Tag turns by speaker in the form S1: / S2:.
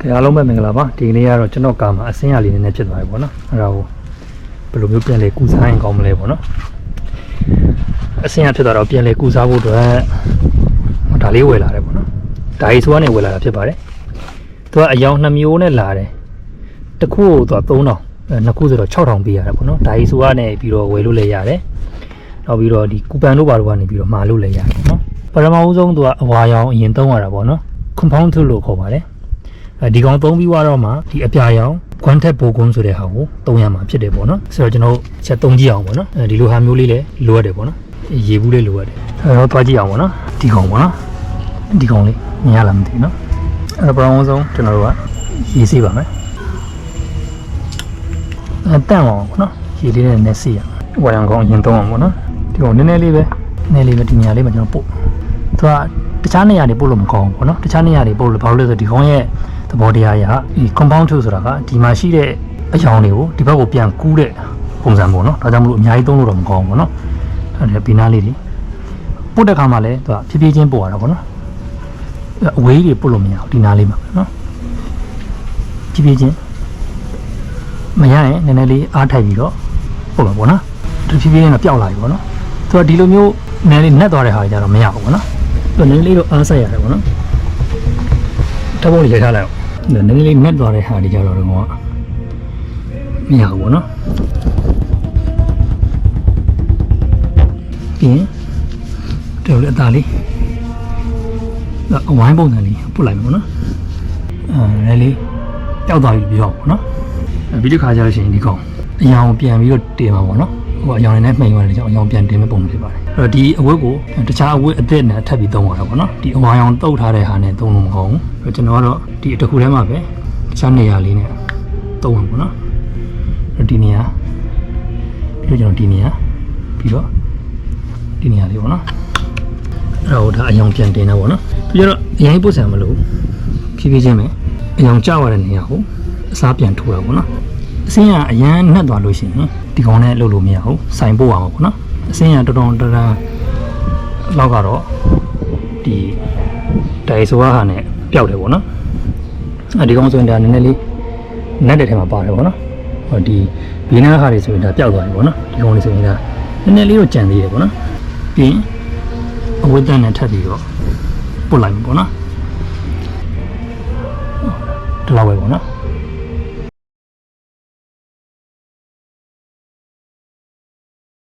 S1: ကဲအားလုံးပဲမင်္ဂလာပါဒီနေ့ကတော့ကျွန်တော်ကာမှာအစင်းရလေးနည်းနည်းဖြစ်သွားပြီပေါ့နော်အဲ့ဒါကိုဘယ်လိုမျိုးပြန်လဲကုစားရင်ကောင်းမလဲပေါ့နော်အစင်းရဖြစ်သွားတော့ပြန်လဲကုစားဖို့အတွက်ဒါလေးဝယ်လာတယ်ပေါ့နော်ဒါကြီးဆိုကနေဝယ်လာတာဖြစ်ပါတယ်သူကအယောင်2မျိုးနဲ့လာတယ်တစ်ခုကိုသူက3000အဲနှစ်ခုဆိုတော့6000ပေးရတယ်ပေါ့နော်ဒါကြီးဆိုကနေပြီးတော့ဝယ်လို့လည်းရတယ်နောက်ပြီးတော့ဒီကူပန်တို့ဘာတို့ကနေပြီးတော့မှာလို့လည်းရတယ်ပေါ့နော်ပထမဦးဆုံးသူကအဝါရောင်အရင်သုံးရတာပေါ့နော် compound tool လို့ခေါ်ပါတယ်အဲ ဒီကောင်သုံးပြီးတော့မှဒီအပြာရောင်ခွန်းထက်ပိုကွန်းဆိုတဲ့ဟာကိုသုံးရမှာဖြစ်တယ်ပေါ့နော်ဆိုတော့ကျွန်တော်တို့ချက်သုံးကြည့်အောင်ပေါ့နော်အဲဒီလိုဟာမျိုးလေးလည်းလိုရတယ်ပေါ့နော်ရေဘူးလေးလိုရတယ်အဲတော့သွားကြည့်အောင်ပေါ့နော်ဒီကောင်ပေါ့နော်ဒီကောင်လေးမြင်ရလားမသိဘူးနော်အဲပထမဆုံးကျွန်တော်တို့ကရေစေးပါမယ်အဲတန့်အောင်ပေါ့နော်ရေလေးနဲ့နည်းစေးရဝါရောင်ကောင်အရင်သုံးအောင်ပေါ့နော်ဒီကောင်နည်းနည်းလေးပဲနည်းနည်းလေးပဲဒီနေရာလေးမှာကျွန်တော်ပို့သူကတခြားနေရာတွေပို့လို့မကောင်းဘူးပေါ့နော်တခြားနေရာတွေပို့လို့ဘာလို့လဲဆိုတော့ဒီကောင်ရဲ့ သဘောတရားအရဒီ compound tool ဆိုတာကဒီမှာရှိတဲ့အယောင်တွေကိုဒီဘက်ကိုပြန်ကူးတဲ့ပုံစံပေါ့နော်ဒါကြောင့်မလို့အများကြီးသုံးလို့တော့မကောင်းဘူးပေါ့နော်အဲ့ဒါဘီနာလေးတွေပုတ်တဲ့ခါမှာလည်းသူကဖြည်းဖြည်းချင်းပို့ရတာပေါ့နော်အဝေးကြီးတွေပုတ်လို့မရဘူးဒီနားလေးမှာပဲနော်ဖြည်းဖြည်းချင်းမရရင်နည်းနည်းလေးအားထိုက်ပြီးတော့ပုတ်မှာပေါ့နော်ဒီဖြည်းဖြည်းချင်းတော့ပျောက်လာပြီပေါ့နော်သူကဒီလိုမျိုးနည်းနည်းလေးနှက်သွားတဲ့ဟာကြီးကြတော့မရဘူးပေါ့နော်သူကနည်းနည်းလေးတော့အားဆက်ရတယ်ပေါ့နော်တဘောလေးရိုက်ထားလိုက်အောင် နည်းနည်းလေးနက်သွားတဲ့ဟာတွေကြတော့တော့မရဘူးပေါ့နော်ပြီးရင်တော်လေးအသားလေးအဝိုင်းပုံစံလေးပုတ်လိုက်မယ်ပေါ့နော်အဲလေးပျောက်သွားပြီပြောပေါ့နော်ပြီးတစ်ခါကျလို့ရှိရင်ဒီကောင်အယောင်ပြန်ပြီးတော့တင်မှာပေါ့နော် ဟိုအယောင်နဲ့မှိန်သွားတယ်ကြောင့်အယောင်ပြန်တင်မဲ့ပုံဖြစ်ပါတယ်အဲ့တော့ဒီအဝတ်ကိုတခြားအဝတ်အသစ်နဲ့ထပ်ပြီးသုံးရတာပေါ့နော်ဒီအဝါရောင်တုတ်ထားတဲ့ဟာနဲ့သုံးလို့မကောင်းဘူးအဲ့တော့ကျွန်တော်ကတော့ဒီတစ်ခုထဲမှာပဲတခြားနေရာလေးနဲ့သုံးမှာပေါ့နော်အဲ့တော့ဒီနေရာပြီးတော့ကျွန်တော်ဒီနေရာပြီးတော့ဒီနေရာလေးပေါ့နော်အဲ့တော့ဒါအယောင်ပြန်တင်တာပေါ့နော်ပြီးတော့အရင်ပုတ်ဆံမလို့ဖြည်းဖြည်းချင်းပဲအယောင်ကျသွားတဲ့နေရာကိုအစားပြန်ထိုးတာပေါ့နော် အစင်းကအရန်နှက်သွားလို့ရှိရင်ဒီကောင်နဲ့လှုပ်လို့မရဘူးစိုင်ပို့အောင်ပေါ့နော်အစင်းကတော်တော်တော်တော်လောက်ကတော့ဒီဒိုင်ဆိုဟာနဲ့ပျောက်တယ်ပေါ့နော်အဲဒီကောင်ဆိုရင်ဒါနည်းနည်းလေးနက်တဲ့ထဲမှာပါတယ်ပေါ့နော်ဟောဒီဘီနာဟာတွေဆိုရင်ဒါပျောက်သွားပြီပေါ့နော်ဒီကောင်လေးဆိုရင်ဒါနည်းနည်းလေးတော့ကြံသေးတယ်ပေါ့နော်ပြီးရင်အဝတ်တန်းနဲ့ထပ်ပြီးတော့ပုတ်လိုက်မယ်ပေါ့နော်ဒီလောက်ပဲပေါ့နော်